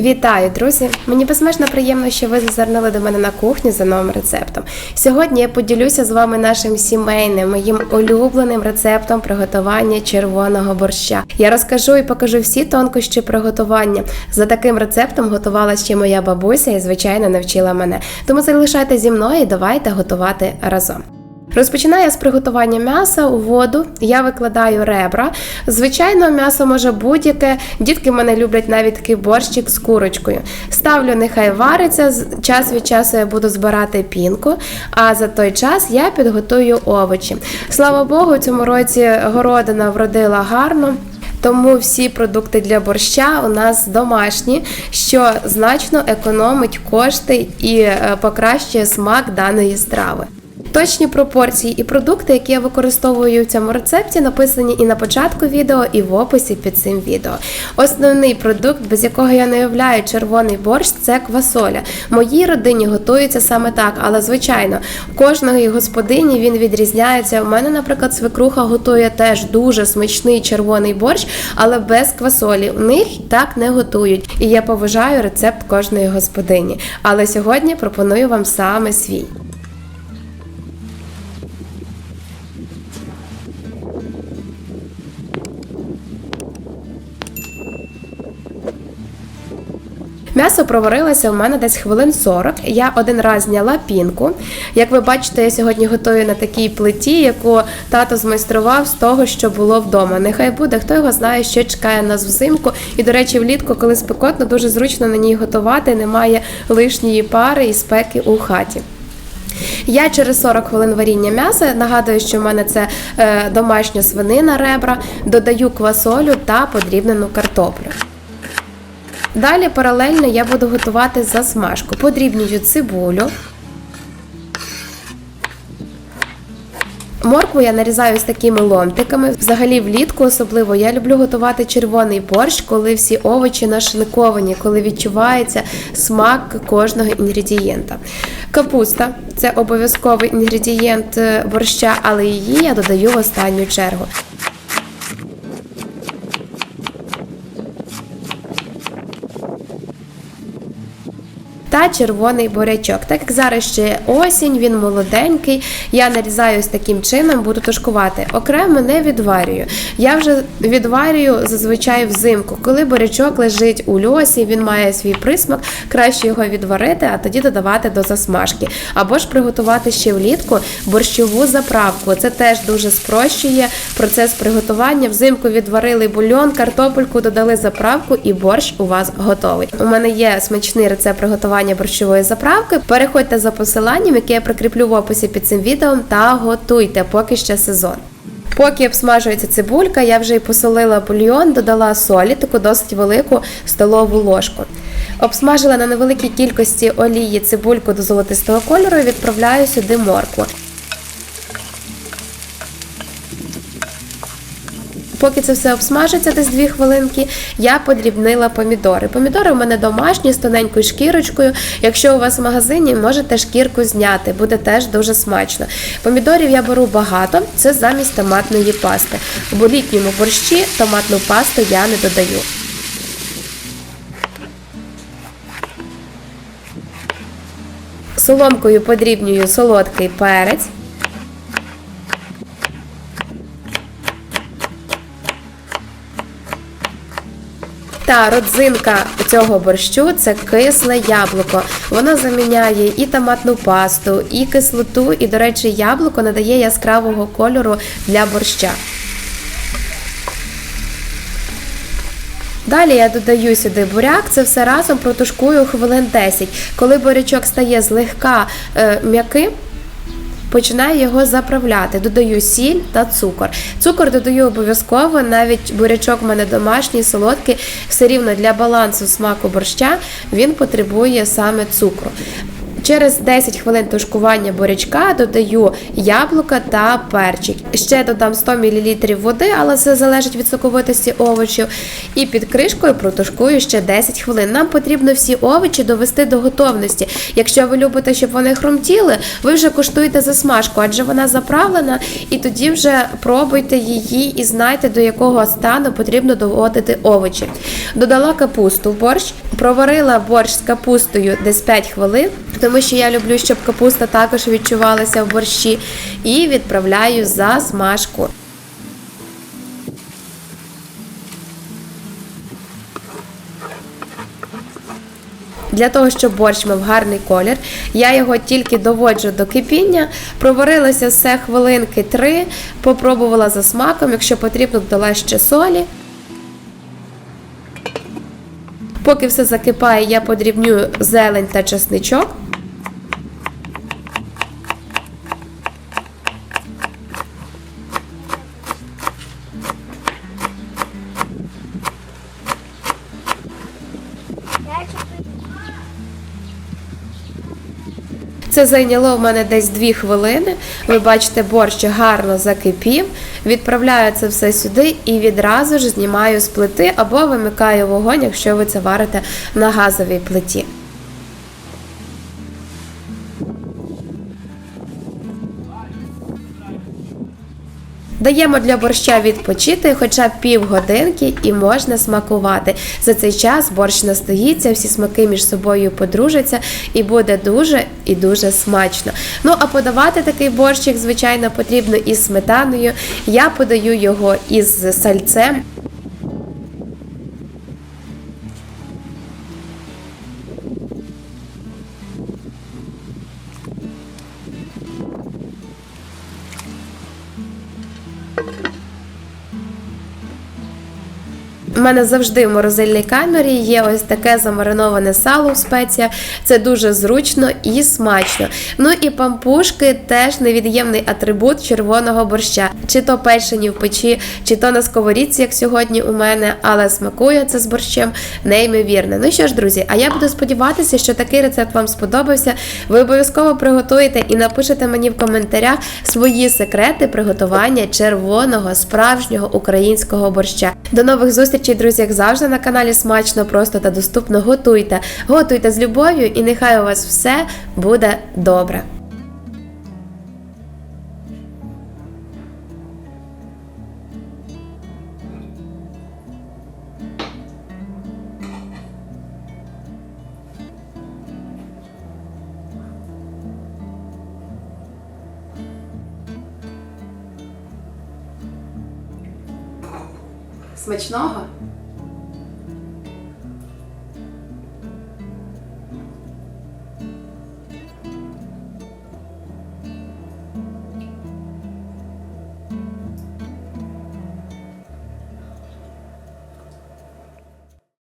Вітаю, друзі! Мені безмежно приємно, що ви зазирнули до мене на кухню за новим рецептом. Сьогодні я поділюся з вами нашим сімейним, моїм улюбленим рецептом приготування червоного борща. Я розкажу і покажу всі тонкощі приготування. За таким рецептом готувала ще моя бабуся і, звичайно, навчила мене. Тому залишайте зі мною і давайте готувати разом. Розпочинаю з приготування м'яса у воду. Я викладаю ребра. Звичайно, м'ясо може будь-яке. Дітки в мене люблять навіть такий борщик з курочкою. Ставлю, нехай вариться. Час від часу я буду збирати пінку. А за той час я підготую овочі. Слава Богу, у цьому році городина вродила гарно. Тому всі продукти для борща у нас домашні, що значно економить кошти і е, покращує смак даної страви. Точні пропорції і продукти, які я використовую в цьому рецепті, написані і на початку відео, і в описі під цим відео. Основний продукт, без якого я не уявляю червоний борщ, це квасоля. Моїй родині готується саме так, але звичайно, в кожної господині він відрізняється. У мене, наприклад, свекруха готує теж дуже смачний червоний борщ, але без квасолі. У них так не готують. І я поважаю рецепт кожної господині. Але сьогодні пропоную вам саме свій. М'ясо проварилося у мене десь хвилин 40. Я один раз зняла пінку. Як ви бачите, я сьогодні готую на такій плиті, яку тато змайстрував з того, що було вдома. Нехай буде, хто його знає, що чекає нас взимку. І, до речі, влітку, коли спекотно, дуже зручно на ній готувати, немає лишньої пари і спеки у хаті. Я через 40 хвилин варіння м'яса нагадую, що в мене це е, домашня свинина ребра, додаю квасолю та подрібнену картоплю. Далі паралельно я буду готувати засмажку. Подрібнюю цибулю. Моркву я нарізаю з такими ломтиками. Взагалі, влітку особливо я люблю готувати червоний борщ, коли всі овочі нашинковані, коли відчувається смак кожного інгредієнта. Капуста це обов'язковий інгредієнт е, борща, але її я додаю в останню чергу. Та червоний бурячок. Так як зараз ще осінь, він молоденький, я нарізаю таким чином, буду тушкувати. Окремо не відварюю. Я вже відварюю зазвичай взимку. Коли бурячок лежить у льосі, він має свій присмак, краще його відварити, а тоді додавати до засмажки. Або ж приготувати ще влітку борщову заправку. Це теж дуже спрощує процес приготування. Взимку відварили бульйон, картопельку, додали заправку, і борщ у вас готовий. У мене є смачний рецепт приготування борщової заправки. Переходьте за посиланням, яке я прикріплю в описі під цим відео, та готуйте, поки ще сезон. Поки обсмажується цибулька, я вже і посолила бульйон, додала солі, таку досить велику столову ложку. Обсмажила на невеликій кількості олії цибульку до золотистого кольору і відправляю сюди моркву. Поки це все обсмажиться десь 2 хвилинки, я подрібнила помідори. Помідори у мене домашні з тоненькою шкірочкою. Якщо у вас в магазині, можете шкірку зняти, буде теж дуже смачно. Помідорів я беру багато, це замість томатної пасти. У літньому борщі томатну пасту я не додаю. Соломкою подрібнюю солодкий перець. Та родзинка цього борщу це кисле яблуко. Воно заміняє і томатну пасту, і кислоту, і, до речі, яблуко надає яскравого кольору для борща. Далі я додаю сюди буряк, це все разом протушкую хвилин 10. Коли бурячок стає злегка е, м'яким, Починаю його заправляти. Додаю сіль та цукор. Цукор додаю обов'язково, навіть бурячок в мене домашній, солодкий, все рівно для балансу смаку борща він потребує саме цукру. Через 10 хвилин тушкування бурячка додаю яблука та перчик. Ще додам 100 мл води, але це залежить від соковитості овочів. І під кришкою протушкую ще 10 хвилин. Нам потрібно всі овочі довести до готовності. Якщо ви любите, щоб вони хрумтіли, ви вже куштуєте засмажку, адже вона заправлена, і тоді вже пробуйте її і знайте, до якого стану потрібно доводити овочі. Додала капусту в борщ, проварила борщ з капустою десь 5 хвилин, тому що я люблю, щоб капуста також відчувалася в борщі, і відправляю за смажку. Для того, щоб борщ мав гарний колір, я його тільки доводжу до кипіння. Проварилося все хвилинки 3, попробувала за смаком, якщо потрібно, додала ще солі. Поки все закипає, я подрібнюю зелень та чесничок. Це зайняло в мене десь 2 хвилини. Ви бачите, борщ гарно закипів. Відправляю це все сюди і відразу ж знімаю з плити або вимикаю вогонь, якщо ви це варите на газовій плиті. Даємо для борща відпочити хоча б півгодинки і можна смакувати. За цей час борщ настоїться, всі смаки між собою подружаться і буде дуже і дуже смачно. Ну а подавати такий борщик, звичайно, потрібно із сметаною. Я подаю його із сальцем. У мене завжди в морозильній камері є ось таке замариноване сало в спеціях. Це дуже зручно і смачно. Ну і пампушки теж невід'ємний атрибут червоного борща. Чи то печені в печі, чи то на сковорідці, як сьогодні у мене, але смакує це з борщем неймовірно. Ну що ж, друзі, а я буду сподіватися, що такий рецепт вам сподобався. Ви обов'язково приготуєте і напишете мені в коментарях свої секрети приготування червоного справжнього українського борща. До нових зустрічей, друзі, як завжди на каналі Смачно, просто та доступно. Готуйте, готуйте з любов'ю, і нехай у вас все буде добре. Смачного!